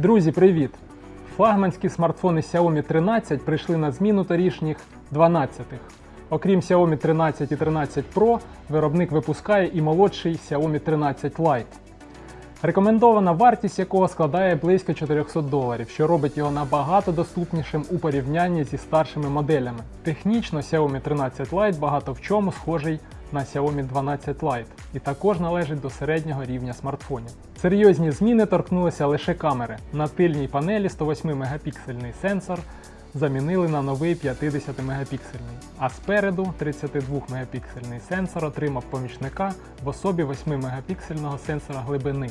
Друзі, привіт! Флагманські смартфони Xiaomi 13 прийшли на зміну торішніх 12-х. Окрім Xiaomi 13 і 13 Pro, виробник випускає і молодший Xiaomi 13 Lite, рекомендована вартість якого складає близько 400 доларів, що робить його набагато доступнішим у порівнянні зі старшими моделями. Технічно Xiaomi 13 Lite багато в чому схожий на Xiaomi 12 Lite і також належить до середнього рівня смартфонів. Серйозні зміни торкнулися лише камери. На тильній панелі 108 мегапіксельний сенсор замінили на новий 50 мегапіксельний, а спереду 32 мегапіксельний сенсор отримав помічника в особі 8 мегапіксельного сенсора глибини,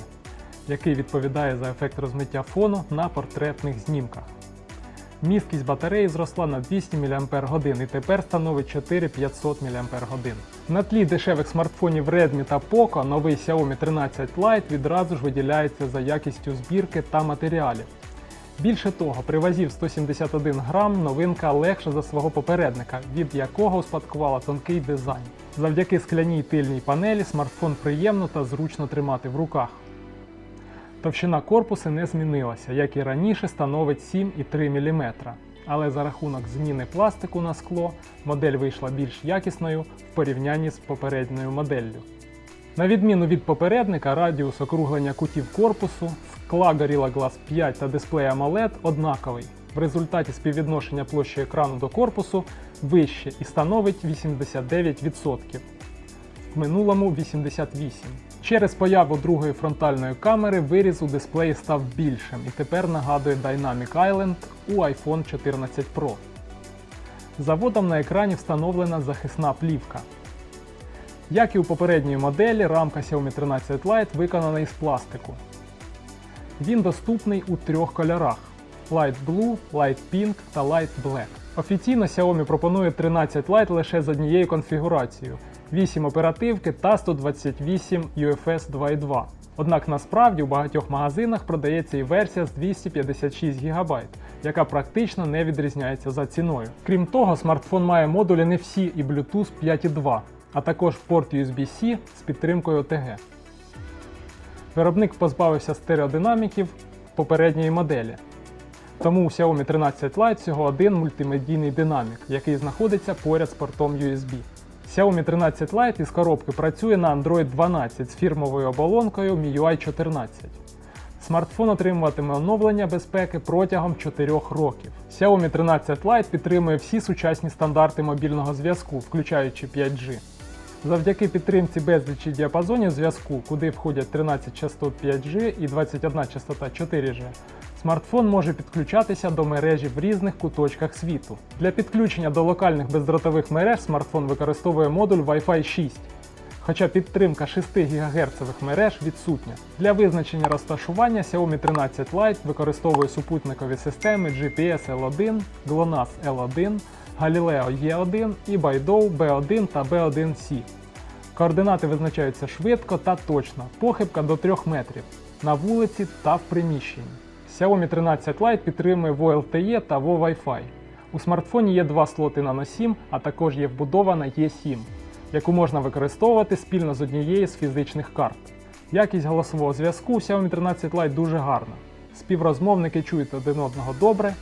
який відповідає за ефект розмиття фону на портретних знімках. Місткість батареї зросла на 200 мАч і тепер становить 4500 мАч. На тлі дешевих смартфонів Redmi та Poco новий Xiaomi 13 Lite відразу ж виділяється за якістю збірки та матеріалів. Більше того, при вазі в 171 грам новинка легша за свого попередника, від якого успадкувала тонкий дизайн. Завдяки скляній тильній панелі смартфон приємно та зручно тримати в руках. Товщина корпусу не змінилася, як і раніше становить 7,3 мм. Але за рахунок зміни пластику на скло модель вийшла більш якісною в порівнянні з попередньою моделлю. На відміну від попередника, радіус округлення кутів корпусу, скла Gorilla Glass 5 та дисплей AMOLED однаковий. В результаті співвідношення площі екрану до корпусу вище і становить 89%. В минулому 88%. Через появу другої фронтальної камери виріз у дисплеї став більшим і тепер нагадує Dynamic Island у iPhone 14 Pro. Заводом на екрані встановлена захисна плівка. Як і у попередньої моделі, рамка Xiaomi 13 Lite виконана із пластику. Він доступний у трьох кольорах: Light Blue, Light Pink та Light Black. Офіційно Xiaomi пропонує 13 Lite лише з однією конфігурацією 8 оперативки та 128 UFS 2.2. Однак насправді у багатьох магазинах продається і версія з 256 ГБ, яка практично не відрізняється за ціною. Крім того, смартфон має модулі NFC і Bluetooth 5.2, а також порт USB-C з підтримкою OTG. Виробник позбавився стереодинаміків попередньої моделі. Тому у Xiaomi 13 Lite всього один мультимедійний динамік, який знаходиться поряд з портом USB. Xiaomi 13 Lite із коробки працює на Android 12 з фірмовою оболонкою MIUI 14. Смартфон отримуватиме оновлення безпеки протягом 4 років. Xiaomi 13 Lite підтримує всі сучасні стандарти мобільного зв'язку, включаючи 5G. Завдяки підтримці безлічі діапазонів зв'язку, куди входять 13 частот 5G і 21 частота 4G, смартфон може підключатися до мережі в різних куточках світу. Для підключення до локальних бездротових мереж смартфон використовує модуль Wi-Fi 6. Хоча підтримка 6 ГГц мереж відсутня. Для визначення розташування Xiaomi 13 Lite використовує супутникові системи GPS L1, GLONASS L1, Galileo E1 і Beidou B1 та B1C. Координати визначаються швидко та точно, похибка до 3 метрів на вулиці та в приміщенні. Xiaomi 13 Lite підтримує VoLTE та Wi-Fi. У смартфоні є два слоти Nano SIM, а також є вбудована eSIM, яку можна використовувати спільно з однією з фізичних карт. Якість голосового зв'язку у Xiaomi 13 Lite дуже гарна. Співрозмовники чують один одного добре,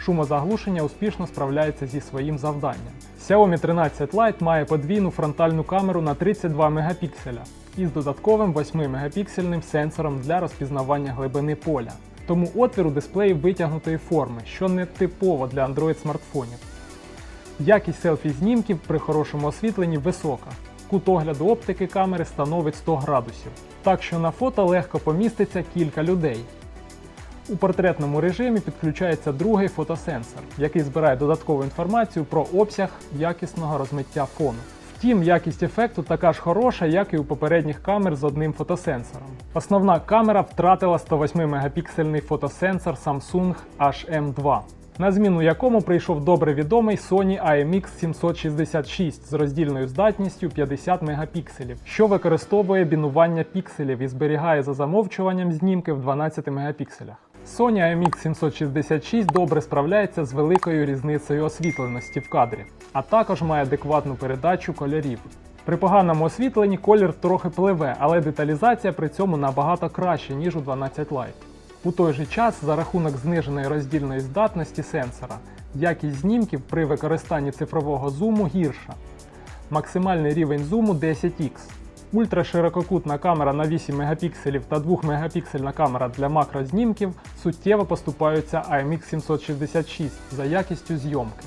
шумозаглушення успішно справляється зі своїм завданням. Xiaomi 13 Lite має подвійну фронтальну камеру на 32 мегапікселя із додатковим 8 мегапіксельним сенсором для розпізнавання глибини поля. Тому отвір у дисплеї витягнутої форми, що не типово для Android смартфонів. Якість селфі-знімків при хорошому освітленні висока. Кут огляду оптики камери становить 100 градусів, так що на фото легко поміститься кілька людей. У портретному режимі підключається другий фотосенсор, який збирає додаткову інформацію про обсяг якісного розмиття фону. Втім, якість ефекту така ж хороша, як і у попередніх камер з одним фотосенсором. Основна камера втратила 108 мегапіксельний фотосенсор Samsung HM2, на зміну якому прийшов добре відомий Sony IMX 766 з роздільною здатністю 50 мегапікселів, що використовує бінування пікселів і зберігає за замовчуванням знімки в 12 мегапікселях. Sony IMX 766 добре справляється з великою різницею освітленості в кадрі, а також має адекватну передачу кольорів. При поганому освітленні колір трохи пливе, але деталізація при цьому набагато краще, ніж у 12 Lite. У той же час, за рахунок зниженої роздільної здатності сенсора, якість знімків при використанні цифрового зуму гірша. Максимальний рівень зуму 10х. Ультраширококутна камера на 8 мегапікселів та 2 мегапіксельна камера для макрознімків суттєво поступаються IMX 766 за якістю зйомки.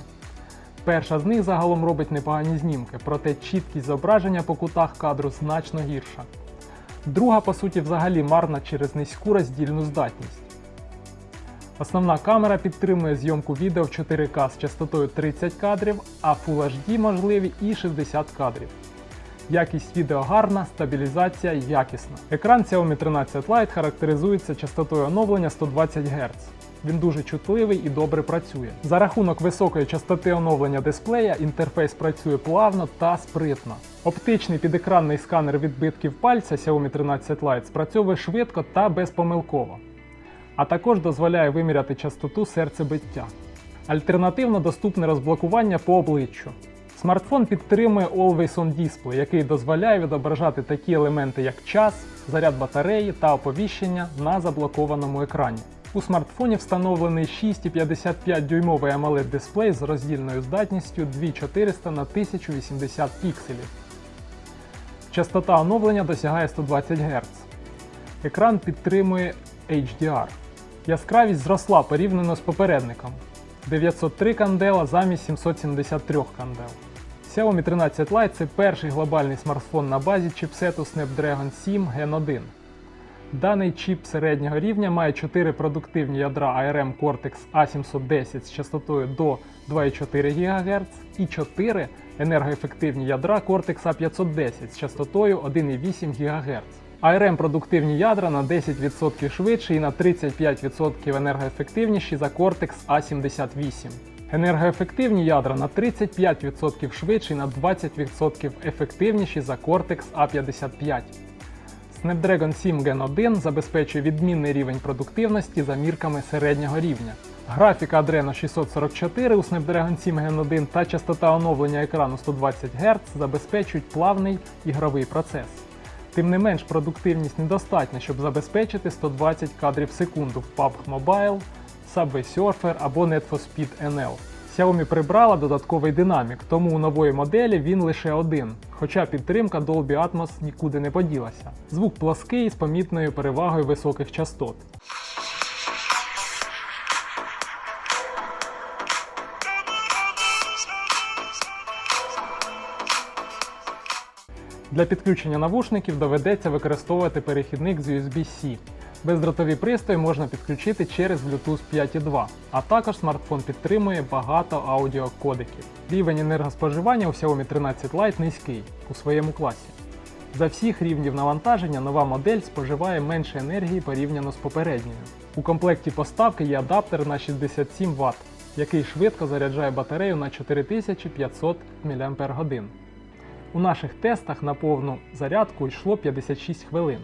Перша з них загалом робить непогані знімки, проте чіткість зображення по кутах кадру значно гірша. Друга, по суті, взагалі марна через низьку роздільну здатність. Основна камера підтримує зйомку відео в 4К з частотою 30 кадрів, а Full HD можливі і 60 кадрів. Якість відео гарна, стабілізація якісна. Екран Xiaomi 13 Lite характеризується частотою оновлення 120 Гц. Він дуже чутливий і добре працює. За рахунок високої частоти оновлення дисплея інтерфейс працює плавно та спритно. Оптичний підекранний сканер відбитків пальця Xiaomi 13 Lite спрацьовує швидко та безпомилково, а також дозволяє виміряти частоту серцебиття. Альтернативно доступне розблокування по обличчю. Смартфон підтримує Always On Display, який дозволяє відображати такі елементи, як час, заряд батареї та оповіщення на заблокованому екрані. У смартфоні встановлений 6,55 дюймовий AMOLED дисплей з роздільною здатністю 2400 на 1080 пікселів. Частота оновлення досягає 120 Гц. Екран підтримує HDR. Яскравість зросла порівняно з попередником 903 кандела замість 773 кандел. Xiaomi 13 Lite це перший глобальний смартфон на базі чіпсету Snapdragon 7 Gen 1. Даний чіп середнього рівня має 4 продуктивні ядра ARM Cortex A710 з частотою до 2,4 ГГц і 4 енергоефективні ядра Cortex A510 з частотою 1,8 ГГц. ARM продуктивні ядра на 10% швидші і на 35% енергоефективніші за Cortex A78. Енергоефективні ядра на 35% швидші і на 20% ефективніші за Cortex A55. Snapdragon 7 Gen 1 забезпечує відмінний рівень продуктивності за мірками середнього рівня. Графіка Adreno 644 у Snapdragon 7 Gen 1 та частота оновлення екрану 120 Гц забезпечують плавний ігровий процес. Тим не менш, продуктивність недостатня, щоб забезпечити 120 кадрів в секунду в PUBG Mobile, Subway Surfer або Net for Speed NL. Xiaomi прибрала додатковий динамік, тому у нової моделі він лише один, хоча підтримка Dolby Atmos нікуди не поділася. Звук плаский з помітною перевагою високих частот. Для підключення навушників доведеться використовувати перехідник з USB-C. Бездротові пристрої можна підключити через Bluetooth 5.2, а також смартфон підтримує багато аудіокодеків. Рівень енергоспоживання у Xiaomi 13 Lite низький у своєму класі. За всіх рівнів навантаження нова модель споживає менше енергії порівняно з попередньою. У комплекті поставки є адаптер на 67 Вт, який швидко заряджає батарею на 4500 мАч. У наших тестах на повну зарядку йшло 56 хвилин.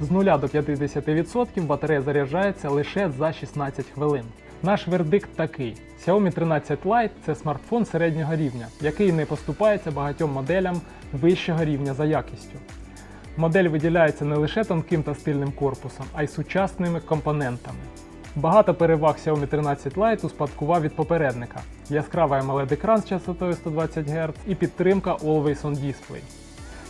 З 0 до 50% батарея заряджається лише за 16 хвилин. Наш вердикт такий: Xiaomi 13 Lite це смартфон середнього рівня, який не поступається багатьом моделям вищого рівня за якістю. Модель виділяється не лише тонким та стильним корпусом, а й сучасними компонентами. Багато переваг Xiaomi 13 Lite успадкував від попередника: яскравий amoled екран з частотою 120 Гц і підтримка Always On Display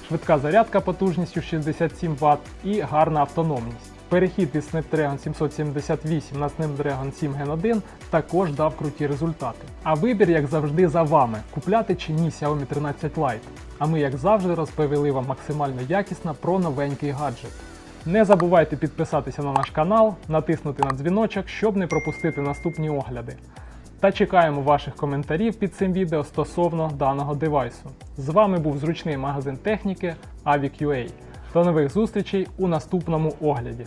швидка зарядка потужністю 67 Вт і гарна автономність. Перехід із Snapdragon 778 на Snapdragon 7 Gen 1 також дав круті результати. А вибір, як завжди, за вами купляти чи ні Xiaomi 13 Lite. А ми, як завжди, розповіли вам максимально якісно про новенький гаджет. Не забувайте підписатися на наш канал, натиснути на дзвіночок, щоб не пропустити наступні огляди. Та чекаємо ваших коментарів під цим відео стосовно даного девайсу. З вами був зручний магазин техніки Aviq.ua. До нових зустрічей у наступному огляді.